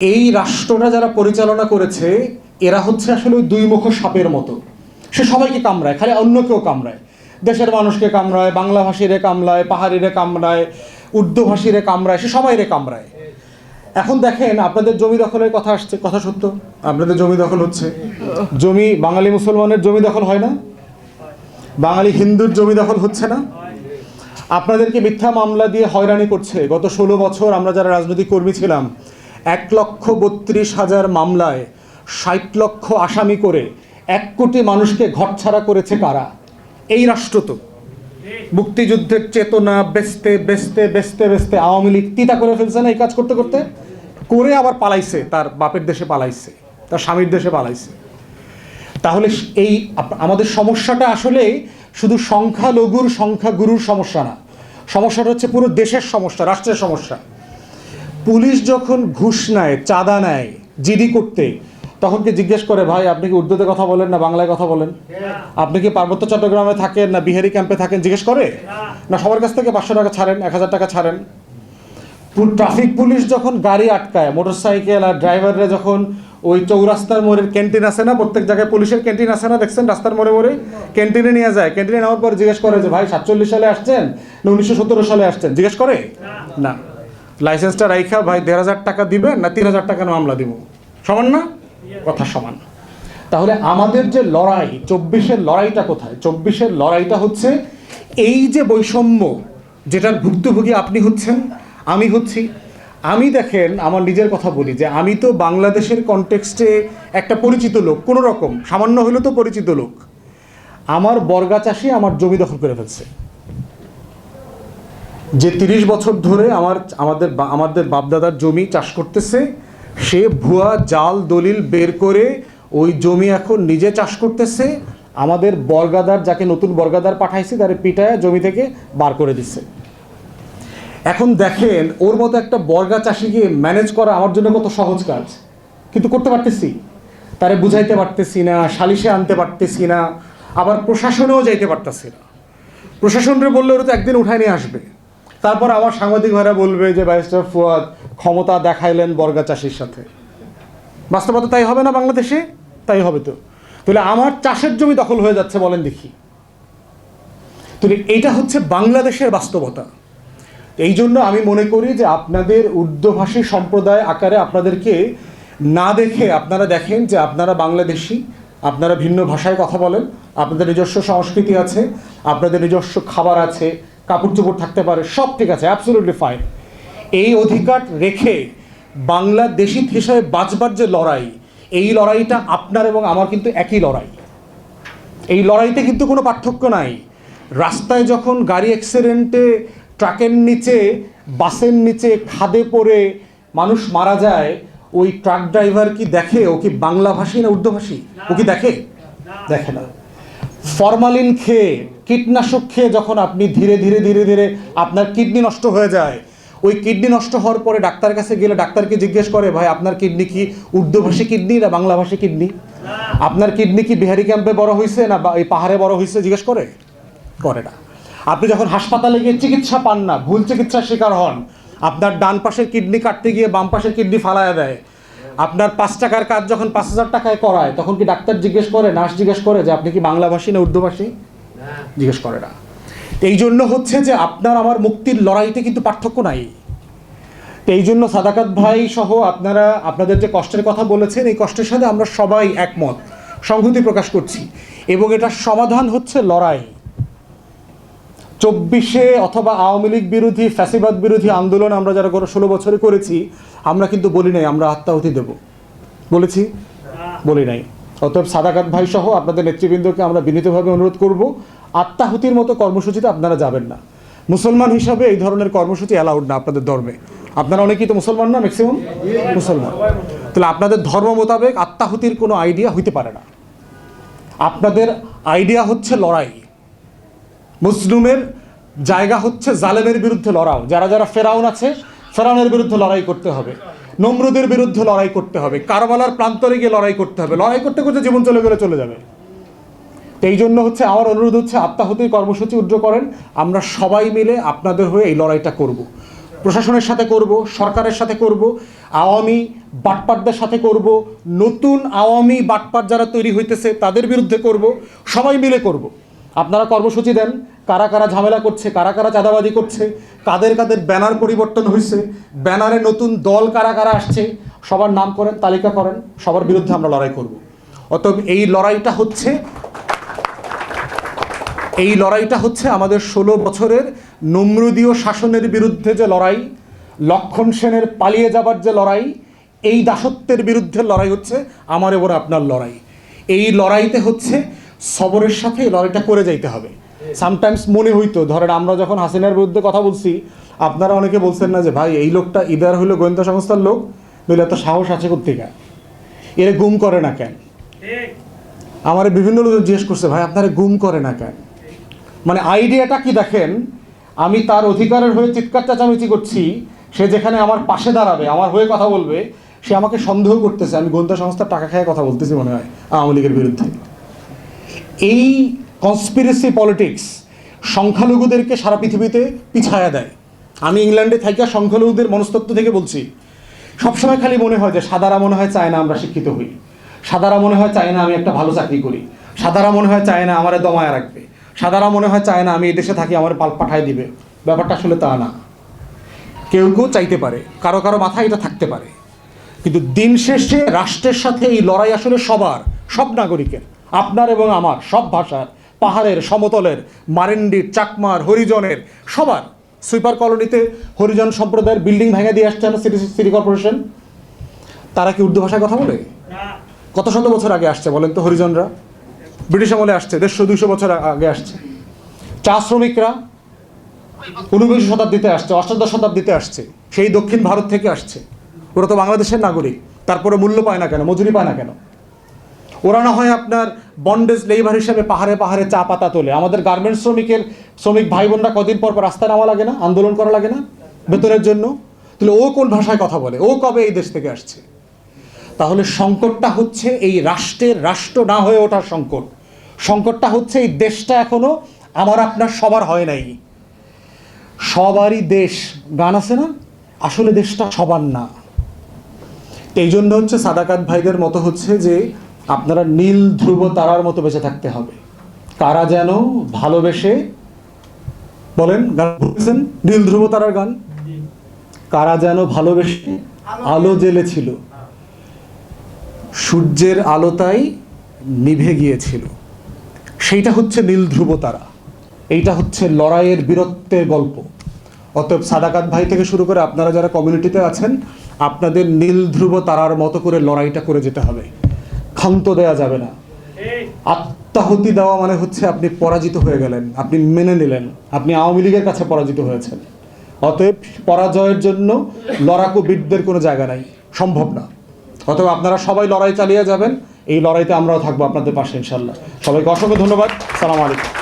এই রাষ্ট্রটা যারা পরিচালনা করেছে, এরা হচ্ছে আসলে দুই মুখ সাপের মতো। সে সবাইকে কামড়ায়, খালি অন্য কেউ কামড়ায়। দেশের মানুষকে কামড়ায়, বাংলা ভাষীরে কামড়ায়, পাহাড়িরে কামড়ায়, উর্দু ভাষীরে কামড়ায়, সে সবাইরে কামড়ায়। এখন দেখেন, আপনাদের জমি দখলের কথা আসছে, কথা সত্য? আপনাদের জমি দখল হচ্ছে? জমি বাঙালি মুসলমানের জমি দখল হয় না? বাঙালি হিন্দুর জমি দখল হচ্ছে না? আপনাদেরকে মিথ্যা মামলা দিয়ে হয়রানি করছে। গত ষোলো বছর আমরা যারা রাজনৈতিক কর্মী ছিলাম এক লক্ষ বত্রিশ হাজার মামলায় ষাট লক্ষ আসামি করে এক কোটি মানুষকে ঘরছাড়া করেছে কারা? এই রাষ্ট্র তো। মুক্তিযুদ্ধের চেতনা বেচতে বেচতে বেচতে বেচতে আওয়ামী লীগ তিতা করে ফেলছে না এই কাজ করতে করতে? করে আবার পালাইছে, তার বাপের দেশে পালাইছে, তার স্বামীর দেশে পালাইছে। তাহলে এই আমাদের সমস্যাটা আসলে শুধু সংখ্যালঘুর সংখ্যাগুরুর সমস্যা না। সমস্যাটা হচ্ছে পুরো দেশের সমস্যা, রাষ্ট্রের সমস্যা। পুলিশ যখন ঘুষ নেয়, চাঁদা নেয় জিডি করতে, তখন কি জিজ্ঞেস করে, ভাই, আপনি কি উর্দুতে কথা বলেন না বাংলায় কথা বলেন? আপনি কি পার্বত্য চট্টগ্রামে থাকেন না বিহারি ক্যাম্পে থাকেন? জিজ্ঞেস করে? না, সবার কাছ থেকে পাঁচশো টাকা ছাড়েন, এক হাজার টাকা ছাড়েন। ট্রাফিক পুলিশ যখন গাড়ি আটকায় মোটরসাইকেল আর ড্রাইভাররা যখন ওই চৌরাস্তার মোড়ের ক্যান্টিন আছে না, প্রত্যেক জায়গায় পুলিশের ক্যান্টিন আছে না, দেখছেন রাস্তার মোড়ে মোড়ে? ক্যান্টিনে নিয়ে যায় ক্যান্টিনে নেওয়ার পর জিজ্ঞেস করে যে, ভাই, সাতচল্লিশ সালে আসছেন না উনিশশো সতেরো সালে আসছেন? জিজ্ঞেস করে? না। লাইসেন্সটা রাইখা, ভাই দেড় হাজার টাকা দিবেন না তিন হাজার টাকার মামলা দিব। সমান না? কথা সমান। তাহলে আমাদের যে লড়াই, চব্বিশের লড়াইটা কোথায়? চব্বিশের লড়াইটা হচ্ছে এই যে বৈষম্য, যেটার ভুক্তভোগী আপনি হচ্ছেন, আমি হচ্ছি। আমি দেখেন, আমার নিজের কথা বলি যে আমি তো বাংলাদেশের কনটেক্সটে একটা পরিচিত লোক, কোনো রকম, সামান্য হলেও তো পরিচিত লোক। আমার বর্গা চাষি আমার জমি দখল করে ফেলছে। যে তিরিশ বছর ধরে আমার, আমাদের আমাদের বাপদাদার জমি চাষ করতেছে, সে ভুয়া জাল দলিল বের করে ওই জমি এখন নিজে চাষ করতেছে, আমাদের বর্গাদার যাকে নতুন বর্গাদার পাঠাইছি, তারে পিটায় জমি থেকে বার করে দিচ্ছে এখন দেখেন, ওর মতো একটা বর্গা চাষিকে ম্যানেজ করা আমার জন্য কত সহজ কাজ। কিন্তু করতে পারতেছি। তারে বুঝাইতে পারতেছি না, সালিশে আনতে পারতেছি না, আবার প্রশাসনেও যাইতে পারতেছি না। প্রশাসনরে বললে ওরা তো একদিন উঠায় নিয়ে আসবে। তারপর আমার সাংবাদিক ভাইরা বলবে যে ব্যারিস্টার ফুয়াদ ক্ষমতা দেখাইলেন বর্গা চাষির সাথে। বাস্তবতা তাই হবে না বাংলাদেশে? তাই হবে তো। তাহলে আমার চাষের জমি দখল হয়ে যাচ্ছে বলেন দেখি। তাহলে এটা হচ্ছে বাংলাদেশের বাস্তবতা। এই জন্য আমি মনে করি যে আপনাদের উর্দুভাষী সম্প্রদায় আকারে আপনাদেরকে না দেখে আপনারা দেখেন যে আপনারা বাংলাদেশি, আপনারা ভিন্ন ভাষায় কথা বলেন, আপনাদের নিজস্ব সংস্কৃতি আছে, আপনাদের নিজস্ব খাবার আছে কাপড় চোপড় থাকতে পারে, সব ঠিক আছে অ্যাবসোলুটলি ফাইন এই অধিকার রেখে বাংলাদেশি হিসাবে বাঁচবার যে লড়াই, এই লড়াইটা আপনার এবং আমার কিন্তু একই লড়াই। এই লড়াইতে কিন্তু কোনো পার্থক্য নাই। রাস্তায় যখন গাড়ি অ্যাক্সিডেন্টে ট্রাকের নিচে বাসের নিচে খাদে পড়ে মানুষ মারা যায়, ওই ট্রাক ড্রাইভার কি দেখে? ও কি বাংলা ভাষী না উর্দু ভাষী ও কি দেখে? দেখে না। ফরমালিন খেয়ে কীটনাশক খেয়ে যখন আপনি ধীরে ধীরে ধীরে ধীরে আপনার কিডনি নষ্ট হয়ে যায়, ওই কিডনি নষ্ট হওয়ার পরে ডাক্তার কাছে গেলে ডাক্তারকে জিজ্ঞেস করে, ভাই, আপনার কিডনি কি উর্দু ভাষী কিডনি না বাংলা ভাষী কিডনি? আপনার কিডনি কি বিহারি ক্যাম্পে বড় হয়েছে না বা- এই পাহাড়ে বড় হয়েছে জিজ্ঞেস করে? করে না। আপনি যখন হাসপাতালে গিয়ে চিকিৎসা পান না, ভুল চিকিৎসার শিকার হন, আপনার ডান পাশের কিডনি কাটতে গিয়ে বাম পাশের কিডনি ফালায় দেয়, আপনার পাঁচ টাকার কাজ যখন পাঁচ হাজার টাকায় করায়, তখন কি ডাক্তার জিজ্ঞেস করে, নার্স জিজ্ঞেস করে যে, আপনি কি বাংলাভাষী না উর্দু ভাষী জিজ্ঞেস করে না। এই জন্য হচ্ছে যে আপনার আমার মুক্তির লড়াইতে কিন্তু পার্থক্য নাই। এই জন্য সাদাকাত ভাই সহ আপনারা, আপনাদের যে কষ্টের কথা বলেছেন, এই কষ্টের সাথে আমরা সবাই একমত, সংহতি প্রকাশ করছি। এবং এটার সমাধান হচ্ছে লড়াই। চব্বিশে অথবা আওয়ামী লীগ বিরোধী, ফ্যাসিবাদ বিরোধী আন্দোলন আমরা যারা গত ষোলো বছরে করেছি, আমরা কিন্তু বলি নাই, আমরা আত্মাহুতি দেব। বলেছি? বলি নাই। অতএব সাদাকাত ভাই সহ আপনাদের নেতৃবৃন্দকে আমরা বিনীতভাবে অনুরোধ করব। আত্মাহুতির মতো কর্মসূচিতে আপনারা যাবেন না। মুসলমান হিসাবে এই ধরনের কর্মসূচি অ্যালাউড না আপনাদের ধর্মে। আপনারা অনেকেই তো মুসলমান না ম্যাক্সিমাম মুসলমান। তাহলে আপনাদের ধর্ম মোতাবেক আত্মাহুতির কোনো আইডিয়া হইতে পারে না। আপনাদের আইডিয়া হচ্ছে লড়াই। মুসলিমের জায়গা হচ্ছে জালেমের বিরুদ্ধে লড়াও। যারা যারা ফেরাউন আছে, ফেরাউনের বিরুদ্ধে লড়াই করতে হবে। নমরুদের বিরুদ্ধে লড়াই করতে হবে। কারবালার প্রান্তরে গিয়ে লড়াই করতে হবে। লড়াই করতে করতে জীবন চলে গেলে চলে যাবে। এই জন্য হচ্ছে আমার অনুরোধ হচ্ছে আত্মাহুতির কর্মসূচি উদ্র করেন। আমরা সবাই মিলে আপনাদের হয়ে এই লড়াইটা করব। প্রশাসনের সাথে করব, সরকারের সাথে করব, আওয়ামী বাটপাটদের সাথে করব, নতুন আওয়ামী বাটপাট যারা তৈরি হইতেছে তাদের বিরুদ্ধে করব, সবাই মিলে করব। আপনারা কর্মসূচি দেন, কারা কারা ঝামেলা করছে, কারা কারা চাঁদাবাজি করছে, কাদের কাদের ব্যানার পরিবর্তন হয়েছে ব্যানারে নতুন দল কারা কারা আসছে, সবার নাম করেন, তালিকা করেন, সবার বিরুদ্ধে আমরা লড়াই করব। অতএব এই লড়াইটা হচ্ছে এই লড়াইটা হচ্ছে আমাদের ষোলো বছরের নমরুদীয় শাসনের বিরুদ্ধে যে লড়াই লক্ষণ সেনের পালিয়ে যাবার যে লড়াই এই দাসত্বের বিরুদ্ধে লড়াই হচ্ছে আমার এবং আপনার লড়াই। এই লড়াইতে হচ্ছে সবরের সাথে এই লড়াইটা করে যাইতে হবে। সামটাইমস মনে হইতো ধরেন আমরা যখন হাসিনার বিরুদ্ধে কথা বলছি আপনারা অনেকে বলছেন না যে ভাই এই লোকটা ইদার হইল গোয়েন্দা সংস্থার লোক নইলে এত সাহস আছে কোথেকে এরা গুম করে না কেন? আমার বিভিন্ন লোক জিজ্ঞেস করছে ভাই আপনারা গুম করে না কেন? মানে আইডিয়াটা কি দেখেন? আমি তার অধিকারের হয়ে চিৎকার চেঁচামেচি করছি, সে যেখানে আমার পাশে দাঁড়াবে, আমার হয়ে কথা বলবে, সে আমাকে সন্দেহ করতেছে। আমি গোয়েন্দা সংস্থার টাকা খেয়ে কথা বলতেছি মনে হয় আওয়ামী লীগের বিরুদ্ধে। এই কনস্পিরেসি পলিটিক্স সংখ্যালঘুদেরকে সারা পৃথিবীতে পিছায়া দেয়। আমি ইংল্যান্ডে থাকা সংখ্যালঘুদের মনস্তত্ব থেকে বলছি, সবসময় খালি মনে হয় যে সাদারা মনে হয় চায় না আমরা শিক্ষিত হই। সাদারা মনে হয় চায় না আমি একটা ভালো চাকরি করি। সাদারা মনে হয় চায় না আমার দমায় রাখবে। সাদারা মনে হয় চায় না আমি এদেশে থাকি আমার পাল পাঠায় দিবে। ব্যাপারটা আসলে তা না। কেউ কেউ চাইতে পারে কারও কারও মাথায় এটা থাকতে পারে। কিন্তু দিন শেষে রাষ্ট্রের সাথে এই লড়াই আসলে সবার সব নাগরিকের আপনার এবং আমার সব ভাষার পাহাড়ের সমতলের মারেন্ডির চাকমার হরিজনের সবার। সুইপার কলোনিতে হরিজন সম্প্রদায়ের বিল্ডিং ভেঙে দিয়ে আসছে না সিটি সিটি কর্পোরেশন। তারা কি উর্দু ভাষায় কথা বলে? কত শত বছর আগে আসছে বলেন তো হরিজনরা? ব্রিটিশ আমলে আসছে, দেড়শো দুইশো বছর আগে আসছে। চা শ্রমিকরা ঊনবিংশ শতাব্দীতে আসছে, অষ্টাদশ শতাব্দীতে আসছে, সেই দক্ষিণ ভারত থেকে আসছে। ওরা তো বাংলাদেশের নাগরিক, তারপরে মূল্য পায় না কেন, মজুরি পায় না কেন? ওরা না হয় আপনার বন্ডেজ লেবার হিসেবে পাহাড়ে পাহাড়ে চা পাতা তোলে। আমাদের গার্মেন্টস শ্রমিকের, শ্রমিক ভাই বোনরা কদিন পর পর রাস্তায় নামা লাগে না, আন্দোলন করা লাগে না, বেতনের জন্য? তাহলে ও কোন ভাষায় কথা বলে? ও কবে এই দেশ থেকে আসছে? তাহলে সংকটটা হচ্ছে এই রাষ্ট্রের রাষ্ট্র না হয়ে ওঠার সংকট। সংকটটা হচ্ছে এই দেশটা এখনও, আমার আপনার সবার হয় নাই। সবারই দেশ গান আছে না? আসলে দেশটা সবার না। এই জন্য হচ্ছে সাদাকাত ভাইদের মতো হচ্ছে যে আপনারা নীল, ধ্রুব তারার মতো বেঁচে থাকতে হবে। তারা যেন ভালোবেসে, বলেন, গান বলছেন, নীল, ধ্রুব তারার গান? কারা যেন ভালোবেসে আলো জ্বেলেছিল সূর্যের আলোতাই নিভে গিয়েছিল। সেইটা হচ্ছে নীল ধ্রুব তারা এইটা হচ্ছে লড়াইয়ের বীরত্বের গল্প। অতএব সাদাকাত ভাই থেকে শুরু করে আপনারা যারা কমিউনিটিতে আছেন, আপনাদের নীল ধ্রুব তারার মতো করে লড়াইটা করে যেতে হবে। ক্ষান্ত দেয়া যাবে না। আত্মাহুতি দেওয়া মানে হচ্ছে আপনি পরাজিত হয়ে গেলেন, আপনি মেনে নিলেন, আপনি আওয়ামী লীগের কাছে পরাজিত হয়েছেন। অতএব পরাজয়ের জন্য লড়াকু বিদদের কোনো জায়গা নাই, সম্ভব না। অতএব আপনারা সবাই লড়াই চালিয়ে যাবেন এই লড়াইতে আমরাও থাকব আপনাদের পাশে ইনশাল্লাহ। সবাইকে অসংখ্য ধন্যবাদ। সালাম আলাইকুম।